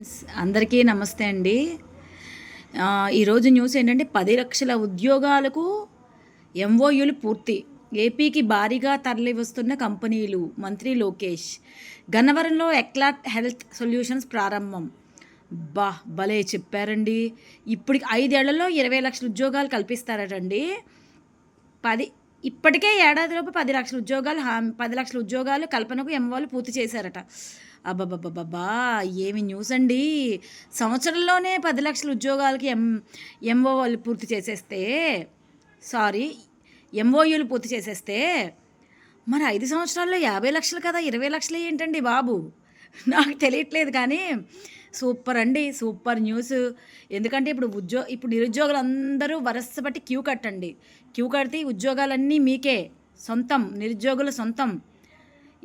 అందరికీ నమస్తే అండి. ఈరోజు న్యూస్ ఏంటంటే పది లక్షల ఉద్యోగాలకు ఎంఓయూలు పూర్తి. ఏపీకి భారీగా తరలి వస్తున్న కంపెనీలు మంత్రి లోకేష్. గన్నవరంలో ఎక్లాట్ హెల్త్ సొల్యూషన్స్ ప్రారంభం. బా భలే చెప్పారండి. ఇప్పటికి ఐదేళ్ళలో ఇరవై లక్షల ఉద్యోగాలు కల్పిస్తారటండి. పది ఇప్పటికే ఏడాదిలోపు పది లక్షల ఉద్యోగాలు హామీ పది లక్షల ఉద్యోగాలు కల్పనకు ఎంవాళ్ళు పూర్తి చేశారట. అబ్బబ్బబ్బబ్బా ఏమి న్యూస్ అండి? సంవత్సరంలోనే పది లక్షల ఉద్యోగాలకి ఎం ఎంఓఓలు పూర్తి చేసేస్తే సారీ ఎంఓయూలు పూర్తి చేసేస్తే మరి ఐదు సంవత్సరాల్లో యాభై లక్షలు కదా ఇరవై లక్షలు ఏంటండి బాబు? నాకు తెలియట్లేదు కానీ సూపర్ అండి సూపర్ న్యూస్. ఎందుకంటే ఇప్పుడు ఉద్యో ఇప్పుడు నిరుద్యోగులు అందరూ వరస బట్టి క్యూ కట్టండి. క్యూ కడితే ఉద్యోగాలన్నీ మీకే. సొంతం నిరుద్యోగుల సొంతం.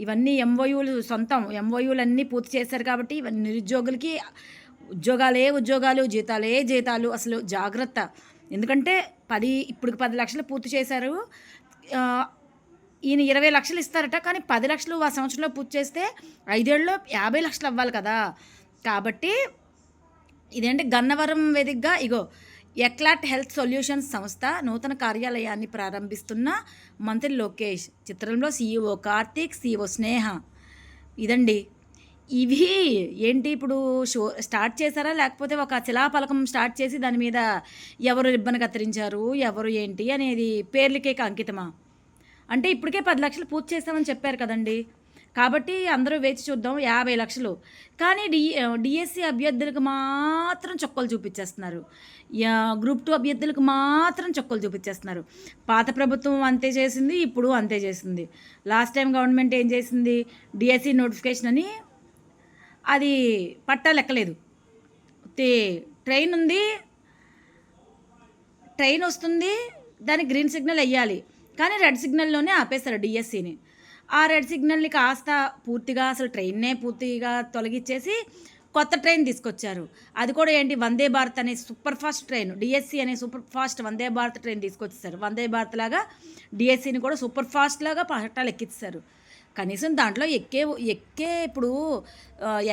ఇవన్నీ ఎంఓయూలు సొంతం. ఎంఓయూలు అన్నీ పూర్తి చేశారు కాబట్టి ఇవన్నీ నిరుద్యోగులకి ఉద్యోగాలే ఉద్యోగాలు జీతాలే జీతాలు. అసలు జాగ్రత్త. ఎందుకంటే పది ఇప్పుడు పది లక్షలు పూర్తి చేశారు. ఈయన ఇరవై లక్షలు ఇస్తారట. కానీ పది లక్షలు ఆ సంవత్సరంలో పూర్తి చేస్తే ఐదేళ్ళలో యాభై లక్షలు అవ్వాలి కదా. కాబట్టి ఇదేంటి గన్నవరం వేదికగా ఇగో ఎక్లాట్ హెల్త్ సొల్యూషన్స్ సంస్థ నూతన కార్యాలయాన్ని ప్రారంభిస్తున్న మంత్రి లోకేష్ చిత్రంలో సీఈఓ కార్తీక్ సీఈఓ స్నేహ. ఇదండి. ఇవి ఏంటి ఇప్పుడు షో స్టార్ట్ చేశారా? లేకపోతే ఒక శిలాఫలకం స్టార్ట్ చేసి దాని మీద ఎవరు రిబ్బన్ కత్తిరించారు? ఎవరు ఏంటి? అనేది పేర్లకే అంకితమా? అంటే ఇప్పటికే పది లక్షలు పూర్తి చేస్తామని చెప్పారు కదండి. కాబట్టి అందరూ వేచి చూద్దాం యాభై లక్షలు. కానీ డి డిఎస్సి అభ్యర్థులకు మాత్రం చొక్కలు చూపించేస్తున్నారు. యా- గ్రూప్ టూ అభ్యర్థులకు మాత్రం చొక్కలు చూపించేస్తున్నారు. పాత ప్రభుత్వం అంతే చేసింది ఇప్పుడు అంతే చేసింది. లాస్ట్ టైం గవర్నమెంట్ ఏం చేసింది? డిఎస్సి నోటిఫికేషన్ అని అది పట్టా లెక్కలేదు. ట్రైన్ ఉంది ట్రైన్ వస్తుంది దానికి గ్రీన్ సిగ్నల్ వెయ్యాలి కానీ రెడ్ సిగ్నల్లోనే ఆపేస్తారు డిఎస్సిని. ఆ రెడ్ సిగ్నల్ని కాస్త పూర్తిగా అసలు ట్రైన్నే పూర్తిగా తొలగించేసి కొత్త ట్రైన్ తీసుకొచ్చారు. అది కూడా ఏంటి? వందే భారత్ అనే సూపర్ ఫాస్ట్ ట్రైన్ డిఎస్సి అనే super fast Vande Bharat train తీసుకొచ్చేసారు. Vande Bharat లాగా డిఎస్సిని కూడా సూపర్ ఫాస్ట్ లాగా పట్టాలు ఎక్కిస్తారు కనీసం దాంట్లో ఎక్కే ఎక్కే ఇప్పుడు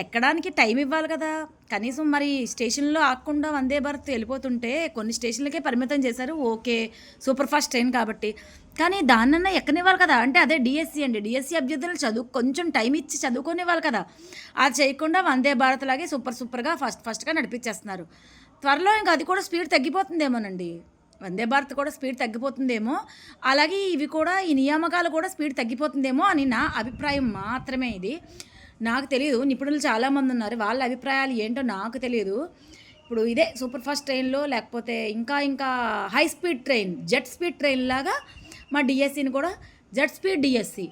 ఎక్కడానికి టైం ఇవ్వాలి కదా. కనీసం మరి స్టేషన్లో ఆగకుండా వందే భారత్ వెళ్ళిపోతుంటే కొన్ని స్టేషన్లకే పరిమితం చేశారు. ఓకే సూపర్ ఫాస్ట్ ట్రైన్ కాబట్టి. కానీ దాన్నన్నా ఎక్కనివ్వాలి కదా. అంటే అదే డిఎస్సి అండి. డిఎస్సి అభ్యర్థులు చదువు కొంచెం టైం ఇచ్చి చదువుకోనివ్వాలి కదా. అది చేయకుండా వందే భారత్ లాగే సూపర్ సూపర్గా ఫస్ట్ ఫస్ట్గా నడిపించేస్తున్నారు. త్వరలో ఇంకా అది కూడా స్పీడ్ తగ్గిపోతుందేమోనండి. వందే భారత్ కూడా స్పీడ్ తగ్గిపోతుందేమో. అలాగే ఇవి కూడా ఈ నియామకాలు కూడా స్పీడ్ తగ్గిపోతుందేమో అని నా అభిప్రాయం మాత్రమే ఇది. నాకు తెలియదు నిపుణులు చాలామంది ఉన్నారు. వాళ్ళ అభిప్రాయాలు ఏంటో నాకు తెలియదు ఇప్పుడు ఇదే సూపర్ ఫాస్ట్ ట్రైన్లో లేకపోతే ఇంకా ఇంకా high speed train jet speed train లాగా మా డిఎస్సిని కూడా జెట్ స్పీడ్ డిఎస్సి.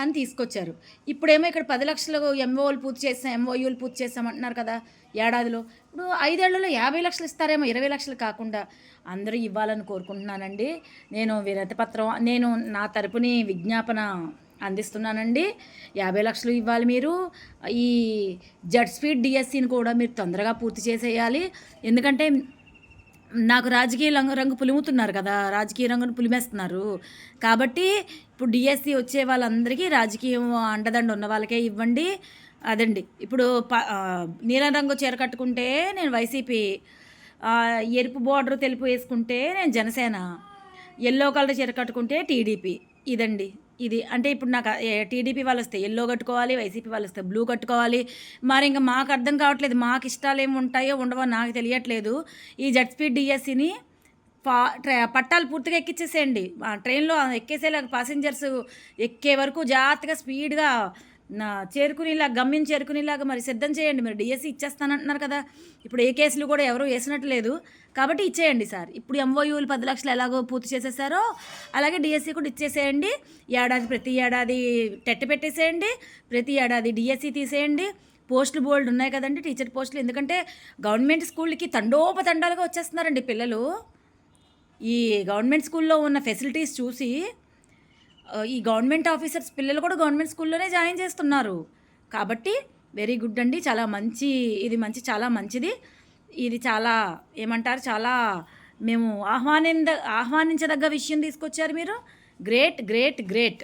అని తీసుకొచ్చారు. ఇప్పుడేమో ఇక్కడ పది లక్షలు ఎంఓలు పూర్తి చేసాం ఎంఓయూలు పూర్తి చేసామంటున్నారు కదా ఏడాదిలో. ఇప్పుడు ఐదేళ్ళలో యాభై లక్షలు ఇస్తారేమో ఇరవై లక్షలు కాకుండా. అందరూ ఇవ్వాలని కోరుకుంటున్నానండి. నేను వినతి పత్రం నేను నా తరపుని విజ్ఞాపన అందిస్తున్నానండి. యాభై లక్షలు ఇవ్వాలి మీరు. ఈ జడ్ స్పీడ్ డిఎస్సిని కూడా మీరు తొందరగా పూర్తి చేసేయాలి. ఎందుకంటే నాకు రాజకీయ రంగు రంగు పులిముతున్నారు కదా రాజకీయ రంగును పులిమేస్తున్నారు. కాబట్టి ఇప్పుడు డిఎస్సి వచ్చే వాళ్ళందరికీ రాజకీయం అండదండ ఉన్న వాళ్ళకే ఇవ్వండి. అదండి. ఇప్పుడు ప నీలం రంగు చీర కట్టుకుంటే నేను వైసీపీ ఎరుపు బోర్డర్ తెలుపు వేసుకుంటే నేను జనసేన ఎల్లో కలర్ చీర కట్టుకుంటే టీడీపీ. ఇదండి. ఇది అంటే ఇప్పుడు నాకు టీడీపీ వాళ్ళు వస్తే ఎల్లో కట్టుకోవాలి వైసీపీ వాళ్ళు వస్తే బ్లూ కట్టుకోవాలి. మరి ఇంకా మాకు అర్థం కావట్లేదు మాకు ఇష్టాలు ఏమి ఉంటాయో ఉండవో నాకు తెలియట్లేదు. ఈ జెడ్ స్పీడ్ డిఎస్సిని పా ట్రై పట్టాలు పూర్తిగా ఎక్కించేసేయండి ట్రైన్లో ఎక్కేసేలా పాసింజర్స్ ఎక్కే వరకు జాగ్రత్తగా స్పీడ్గా నా చేరుకునేలా గమ్యం చేరుకునేలాగా మరి సిద్ధం చేయండి. మీరు డిఎస్సి ఇచ్చేస్తానంటున్నారు కదా. ఇప్పుడు ఏ కేసులు కూడా ఎవరు వేసినట్టు లేదు కాబట్టి ఇచ్చేయండి సార్. ఇప్పుడు ఎంఓయూలు పది లక్షలు ఎలాగో పూర్తి చేసేసారో అలాగే డిఎస్సి కూడా ఇచ్చేసేయండి. ఏడాది ప్రతి ఏడాది టెట్ పెట్టేసేయండి. ప్రతి ఏడాది డిఎస్సి తీసేయండి. పోస్టులు బోల్డ్ ఉన్నాయి కదండి టీచర్ పోస్టులు. ఎందుకంటే గవర్నమెంట్ స్కూల్కి తండోపతండాలుగా వచ్చేస్తున్నారండి పిల్లలు. ఈ గవర్నమెంట్ స్కూల్లో ఉన్న ఫెసిలిటీస్ చూసి ఈ గవర్నమెంట్ ఆఫీసర్స్ పిల్లలు కూడా గవర్నమెంట్ స్కూల్లోనే జాయిన్ చేస్తున్నారు. కాబట్టి వెరీ గుడ్ అండి. చాలా మంచి ఇది మంచి చాలా మంచిది. ఇది చాలా ఏమంటారు చాలా మేము ఆహ్వానింద ఆహ్వానించదగ్గ విషయం తీసుకొచ్చారు మీరు. Great great great.